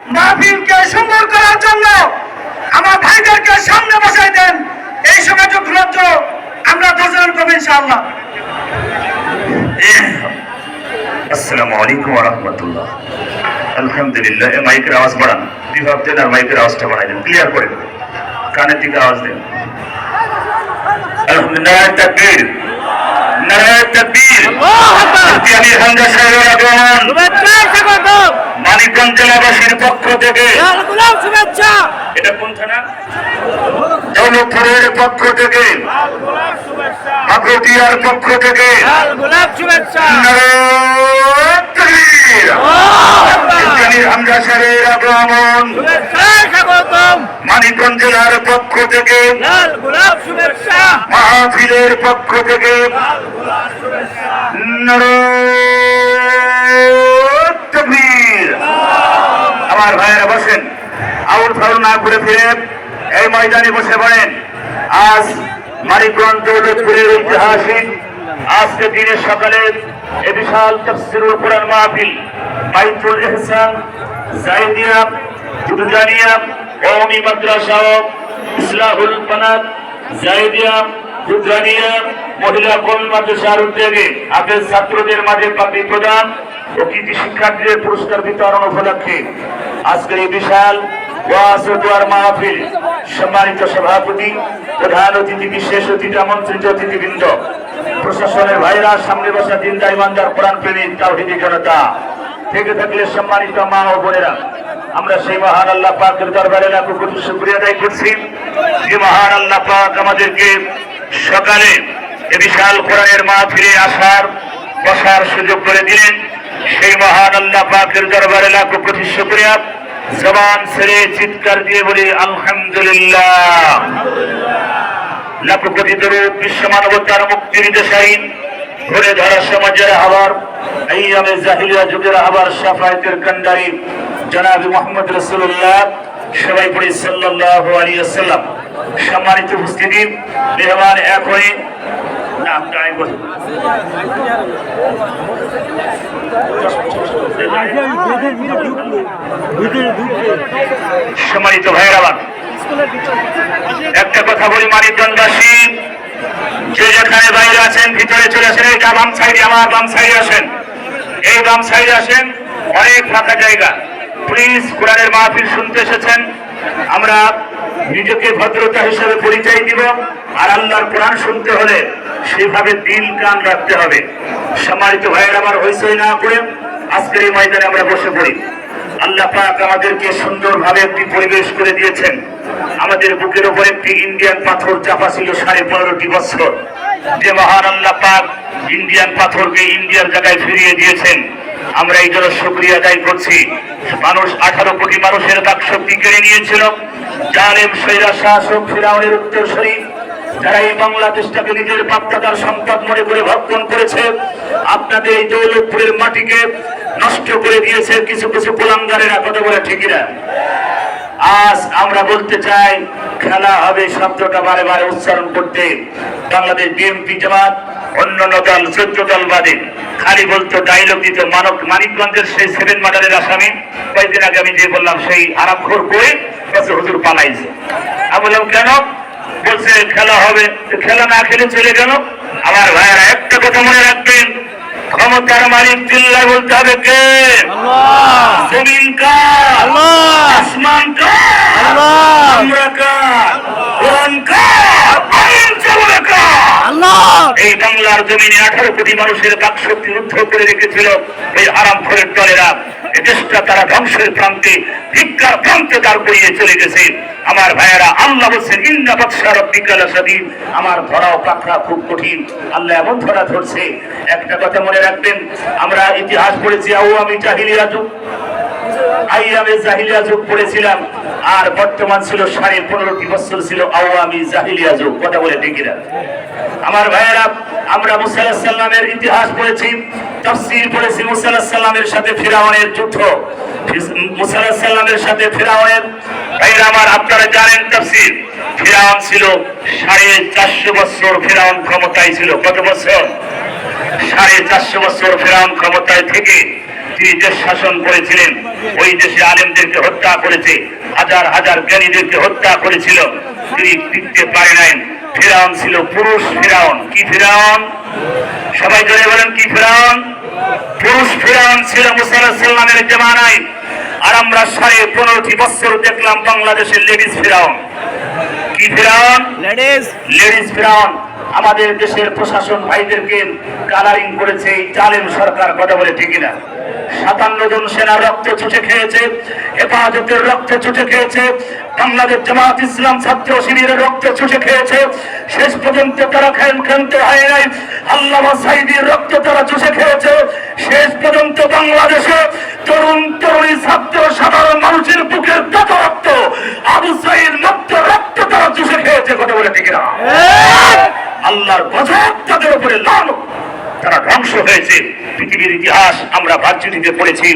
মাহফিলকে সুন্দর করার জন্য আমার ভাইদেরকে সামনে বসাই দেন। এই সময় যুক্তরাজ্য আমরা দুজন করব ইনশাআল্লাহ। আলহামদুলিল্লাহ আওয়াজ বাড়ান। ক্লিয়ার করে দেন। কানের দিকে আওয়াজ দেন। আলহামদুলিল্লাহ নারায়ে তাকবীর। আমি হামদা সাহেবের আগমন মানিকগঞ্জ জেলাবাসীর পক্ষ থেকে। এটা কোন থানা? দৌলতপুরের পক্ষ থেকে। আগটিয়ার পক্ষ থেকে। লাল গোলাপ শুভেচ্ছা নারায়ে তাকবীর আমি হামদা সাহেবের আগমন মানিকগঞ্জ জেলার পক্ষ থেকে মাহফিলের পক্ষ থেকে। আমার ভাইয়েরা বসেন আউট ফাউল না ঘুরে ফিরে এই ময়দানে বসে পড়েন আজ মানিকগঞ্জ দৌলতপুরের ঐতিহাসিক, আজকে দিনের সকালে এ বিশাল তফসিরুল কোরআন মাহফিল, বাইতুল ইহসান, জাইদিয়া দুজানিয়া কওমি মাদ্রাসা, ইসলাহুল পানাত জাইদিয়া দুজানিয়া মহিলা কওমি মাদ্রাসার উদ্যোগে আগে ছাত্রদের মাঝে পাপড়ি প্রদান ও কৃতি শিক্ষার্থীদের পুরস্কার বিতরণ উপলক্ষে আজকের এই বিশাল ওয়াজ ও মাহফিল সম্মানিত সভাপতি, প্রধান অতিথি, বিশেষ অতিথি, আমন্ত্রিত অতিথিবৃন্দ। প্রশাসনের ভাইরা সামনে বসা দিন দাইমানদার প্রাণ প্রেমিক তাওহিদি জনতা। থেকে থাকলে সম্মানিত মা ও বোনেরা, আমরা সেই মহান আল্লাহ পাকের দরবারে লাখো কোটি শুকরিয়া আদায় করছি। যে মহান আল্লাহ পাক আমাদেরকে সকালে এ বিশাল কোরআনের মা ফিরে আসার, বসার সুযোগ করে দিলেন। সেই মহান আল্লাহ পাকের দরবারে লাখো কোটি শুকরিয়া। জবান ছেড়ে চিৎকার দিয়ে বলি, আলহামদুলিল্লাহ। লাখো কোটি দরুদ বিশ্ব মানবতার মুক্তির দেশাইন। ঘুরে ধরা সমাজের আবার এই আমি জাহিলিয়া যুগের আবার সাফায়তের কান্ডারি জনাবি মোহাম্মদ রসুল্লাহ সবাই পড়ি সাল্লাহ আলিয়া সাল্লাম সম্মানিত উপস্থিতি, মেহমান এক হয়ে না। সম্মানিত ভাইয়ের একটা কথা বলি মানিকগঞ্জবাসী যে যেখানে বাইরে আছেন, ভিতরে চলে আসেন, এই বাম সাইডে, আমার বাম সাইডে আসেন এই বাম সাইডে আসেন, অনেক ফাঁকা জায়গা প্লিজ কোরআনের মাহফিল শুনতে এসেছেন, আমরা নিজেকে ভদ্রতা হিসেবে পরিচয় দিব, আর আল্লাহর কোরআন শুনতে হলে সেভাবে দিল কান রাখতে হবে। সম্মানিত ভাইয়ের, আমার হইসই না করে আজকের এই ময়দানে আমরা বসে পড়ি। আল্লাহ পাক আমাদেরকে সুন্দরভাবে একটি পরিবেশ করে দিয়েছেন। আমাদের বুকের উপর একটি ইন্ডিয়ান পাথর চাপা ছিল সাড়ে পনেরোটি বছর। যে মহান আল্লাহ পাক ইন্ডিয়ান পাথরকে ইন্ডিয়ার জায়গায় ফিরিয়ে দিয়েছেন। আমরা এই জন্য শুক্রিয়া আদায় করছি। মানুষ আঠারো কোটি মানুষের বাক শক্তি কেড়ে নিয়েছিল। জালেম, সৈরা, শাসক, ফিরাউনের উত্তরসূরি। যারা এই বাংলাদেশটাকে নিজের বাপদাদার সম্পদ মনে করে ভক্ষণ করেছে, আপনাদের এই দৌলতপুরের মাটিকে নষ্ট করে দিয়েছে, কিছু কিছু কুলাঙ্গারেরা কথা বলে ঠিকিরা আজ আমরা বলতে চাই, খেলা হবে শব্দটা বারে বারে উচ্চারণ করতে। বাংলাদেশ বিএনপি জামাত অন্যান্য দল, চোদ্দ দল বাদে। খালি বলতো ডাইলগ দিত মানব, মানিকগঞ্জের সেই সেভেন মার্ডারের আসামি। কয়েকদিন আগে আমি যে বললাম, সেই আরামখোর করে হুজুর পালাইছে। আমি বললাম, কেন? বলছে খেলা হবে। খেলা না খেলে চলে গেল আমার ভাইয়েরা একটা কথা মনে রাখবেন। ক্ষমতার মালিক চিল্লায় বলতে হবে কে? জমিন কার? আসমান কার? আমরা কার? কোরআন কার? আইন চালনা কার? আল্লাহ। এই বাংলার জমিনে আঠারো কোটি মানুষের বাক শক্তি রুদ্ধ করে রেখেছিল এই আরাম খরের দলেরা। এ দেশটা তারা ধ্বংসের প্রান্তে ভিক্ষার প্রান্তে দাঁড় করিয়ে চলে গেছে। আমার ভাইয়েরা, আল্লাহ বলছেন, ইন্না বাদশাহ রব্বিকাল সাদিন আমার ধরাও পাখরা খুব কঠিন। আল্লাহ এমন ধরা ধরছে। একটা কথা মনে রাখবেন, আমরা ইতিহাস পড়েছি আও আমি জাহিলিয়া যুগ। জাহিলিয়া যুগ পড়েছিলাম, আর বর্তমান ছিল সাড়ে পনেরোটি বছর ছিল আওয়ামী জাহিলিয়া যুগ, কথা বলে আমার ভাইয়েরা, আমরা ইতিহাস পড়েছি পড়েছি সাথে যুদ্ধ। সাথে আমার, আপনারা জানেন ছিল সাড়ে চারশো বছর ফিরাউন ক্ষমতায় ছিল। কত বছর? সাড়ে চারশো বছর ফেরাউন ক্ষমতায় থেকে তিনি দেশ শাসন করেছিলেন। ওই দেশে আলেমদেরকে হত্যা করেছে। হাজার হাজার জ্ঞানীদেরকে হত্যা করেছিল। তিনি টিকতে পারে নাই। ফেরাউন ছিল পুরুষ ফেরাউন। কি ফেরাউন? সবাই জোরে বলেন কি ফেরাউন? পুরুষ ফেরাউন ছিল মুসাল্লামের জামানায়। আর আমরা সাড়ে পনেরোটি বছর দেখলাম বাংলাদেশের লেডিস ফেরাউন। কি ফেরাউন? লেডিস। লেডিস ফেরাউন। আমাদের দেশের প্রশাসন ভাইদেরকে কালারিং করেছে। এই জালেম সরকার কথা বলে ঠিক না সাতান্ন জন সেনা রক্ত চুষে খেয়েছে হেফাজতের রক্ত চুষে খেয়েছে বাংলাদেশ জামাত ইসলাম ছাত্র শিবিরের রক্ত চুষে খেয়েছে। শেষ পর্যন্ত তারা খেন খেলতে হয় নাই আল্লাহ সাইদির রক্ত তারা চুষে খেয়েছে। শেষ পর্যন্ত বাংলাদেশে তরুণ তরুণী ছাত্র সাধারণ মানুষের বুকের কত রক্ত আবু সাইদ রক্ত রক্ত তারা চুষে খেয়েছে কথা বলে ঠিক না আল্লাহর তাদের উপরে লাল তারা ধ্বংস হয়েছে। পৃথিবীর ইতিহাস আমরা ভার্চুটিতে পড়েছি।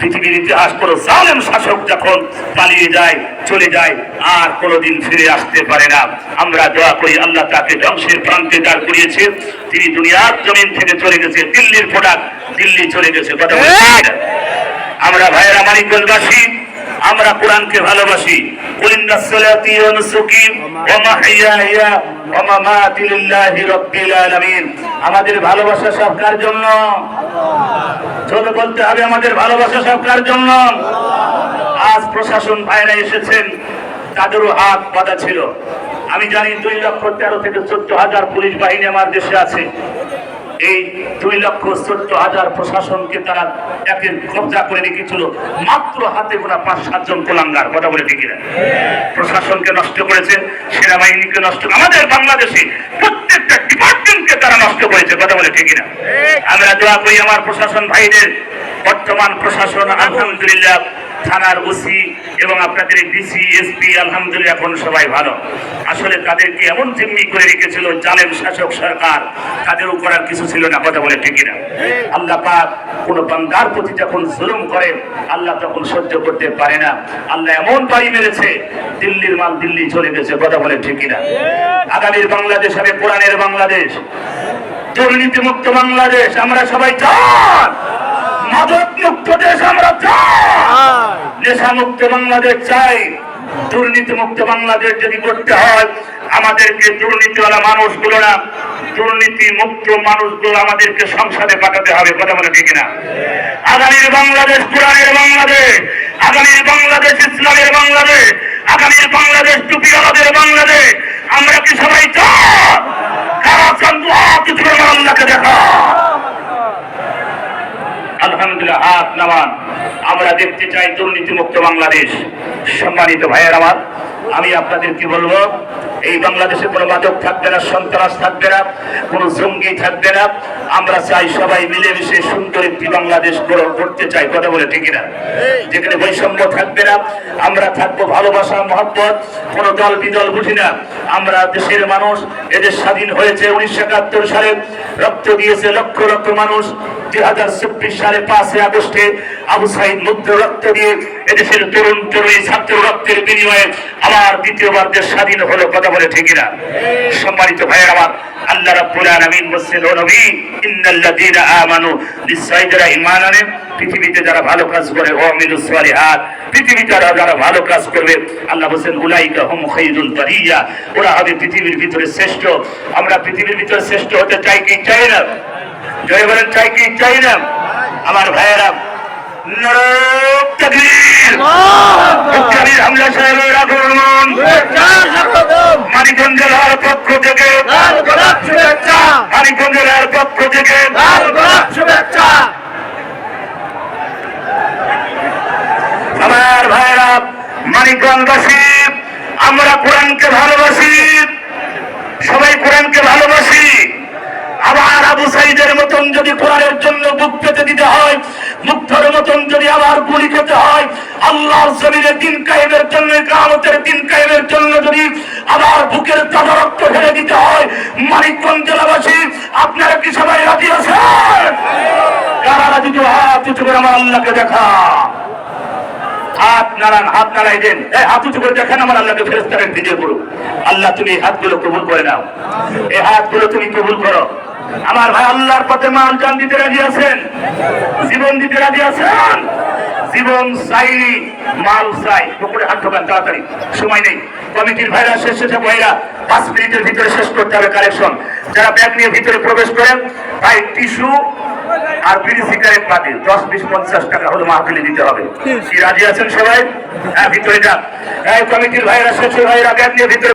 পৃথিবীর ইতিহাস কোনো জালেম শাসক যখন পালিয়ে যায় চলে যায় আর কোনোদিন ফিরে আসতে পারে না। আমরা দোয়া করি আল্লাহ তাকে ধ্বংসের প্রান্তে দাঁড় করিয়েছে। তিনি দুনিয়ার জমিন থেকে চলে গেছে দিল্লির প্রোডাক্ট দিল্লি চলে গেছে। কথা না? আমরা ভাইয়েরা মানিকগঞ্জবাসী আমরা কোরআনকে ভালোবাসি। আমাদের ভালোবাসা সব কার জন্য? ছোট বলতে হবে, আমাদের ভালোবাসা সব কার জন্য? আজ প্রশাসন ভাইরা এসেছেন, তাদেরও হাত বাঁধা ছিল। আমি জানি দুই লক্ষ তেরো থেকে চোদ্দ হাজার পুলিশ বাহিনী আমার দেশে আছে। এই দুই লক্ষ চোদ্দ হাজার প্রশাসনকে তারা একে কবজা করে রেখেছিল। মাত্র হাতে গোনা পাঁচ সাতজন কোলাঙ্গার, কথা বলে ঠিক প্রশাসনকে নষ্ট করেছে, সেনাবাহিনীকে নষ্ট, আমাদের বাংলাদেশে প্রত্যেকটা ডিপার্টমেন্টকে তারা নষ্ট করেছে, কথা বলে ঠিক আমরা দোয়া করি আমার প্রশাসন ভাইদের। বর্তমান প্রশাসন, আলহামদুলিল্লাহ থানার ওসি এবং আপনাদের ডিসি, এসপি, আলহামদুলিল্লাহ, এখন সবাই ভালো। আসলে তাদেরকে এমন জিম্মি করে রেখেছিল, জালেম শাসক সরকার তাদেরও করার কিছু ছিল না, কথা বলে ঠিক না। আল্লাহ পাক কোন বান্দার প্রতি যখন জুলুম করে আল্লাহ তখন সহ্য করতে পারে না। আল্লাহ এমন বাড়ি মেরেছে, দিল্লির মাল দিল্লি চলে গেছে, কথা বলে ঠিক না। আগামীর বাংলাদেশ হবে কোরআনের বাংলাদেশ। দুর্নীতি মুক্ত বাংলাদেশ, আমরা সবাই চান মুক্ত দেশ আমরা চাই। নেশা মুক্ত বাংলাদেশ চাই। দুর্নীতি মুক্ত বাংলাদেশ যদি করতে হয় আমাদেরকে দুর্নীতিওয়ালা মানুষগুলো না দুর্নীতি মুক্ত মানুষগুলো আমাদেরকে সংসদে পাঠাতে হবে কথা বলে ঠিক না আগামীর বাংলাদেশ পুরাণের বাংলাদেশ আগামীর বাংলাদেশ ইসলামের বাংলাদেশ আগামীর বাংলাদেশ টুপিওয়ালাদের বাংলাদেশ আমরা কি সবাই চাই কারা চান দোয়া কিছু আল্লাহকে দেখা আলহামদুলিল্লাহ হাত নামান আমরা দেখতে চাই দুর্নীতি মুক্ত বাংলাদেশ। সম্মানিত ভাইয়ের আমার, আমি আপনাদেরকে বলব? এই বাংলাদেশে কোনো মাদক থাকবে না, সন্ত্রাস থাকবে না, কোনো জঙ্গি থাকবে না। আমরা চাই সবাই মিলেমিশে সুন্দর একটি বাংলাদেশ গ্রহণ করতে চাই, কথা বলে ঠিক না যেখানে বৈষম্য থাকবে না, আমরা থাকব ভালোবাসা, মহব্বত, কোনো দল বিদল বুঝি না। আমরা দেশের মানুষ এদের স্বাধীন হয়েছে উনিশশো একাত্তর সালে, রক্ত দিয়েছে লক্ষ লক্ষ মানুষ। দুই হাজার চব্বিশ সালে পাঁচই আগস্টে আবু সাইদ মুগ্ধ রক্ত দিয়ে এদেশের তরুণ তরুণী ছাত্র রক্তের বিনিময়ে আবার দ্বিতীয়বার দেশ স্বাধীন হলো, কথা বলে ঠিক না সম্মানিত ভাইয়ের আমার, আল্লাহ রাব্বুল আলামিন বলছেন, ও নবী, ইন্নাল্লাযীনা আমানু নিশ্চয়ই যারা ঈমান আনে পৃথিবীতে যারা ভালো কাজ করে, ও আমিলুস সালিহাত, পৃথিবীতে যারা ভালো কাজ করবে, আল্লাহ বলছেন, উলাইকা হুম খায়রুল বারিয়া ওরা হবে পৃথিবীর ভিতরে শ্রেষ্ঠ। আমরা পৃথিবীর ভিতরে শ্রেষ্ঠ হতে চাই কি? চাই না? জয় বলেন, চাই কি? চাই না? আমার ভাইয়েরা হামলা সাহেবের পক্ষ থেকে মানিকগঞ্জ জেলার পক্ষ থেকে আমার ভাইয়েরা মানিকগঞ্জবাসী আমরা কোরআনকে ভালোবাসি সবাই কোরআনকে ভালোবাসি আবার আবু সাইদের মতন যদি কোরআনের জন্য বুক পেতে দিতে হয় মুগ্ধর মতন যদি আবার গুলি খেতে হয়, আল্লাহর জমিনে দিন কায়েমের জন্য কামতের দিন কায়েমের জন্য যদি আবার বুকের তাজা রক্ত ফেলে দিতে হয়, মানিকগঞ্জ জেলাবাসী, আপনারা কি সবাই রাজি আছেন? কারা রাজি? তো হাত উঁচু করে আমার আল্লাহকে দেখা। হাত নাড়ান, হাত নাড়াই দেন। এই হাত উঁচু করে দেখেন আমার আল্লাহকে ফেরেস্তারের ভিডিও করুন আল্লাহ তুমি এই হাতগুলো কবুল করে নাও। এই হাতগুলো তুমি কবুল করো। আমার ভাই আল্লাহর পথে মান জান দিতে রাজি আছেন? জীবন দিতে রাজি আছেন? জীবন চাই মাল চাই। পুকুরে হাত ঢোকান, তাড়াতাড়ি। সময় নেই। কমিটির ভাইরা শেষ শেষে ভাইরা, পাঁচ মিনিটের ভিতরে শেষ করতে হবে কালেকশন যারা ব্যাগ নিয়ে ভিতরে প্রবেশ করেন, ভাই, টিস্যু আর বিড়ি সিগারেট বাতিল দশ, বিশ, পঞ্চাশ টাকা হলো মাহফিলে দিতে হবে। কি, রাজি আছেন সবাই? হ্যাঁ ভিতরে যান। কমিটির ভাইরা শেষে ভাইরা, ব্যাগ নিয়ে ভিতরে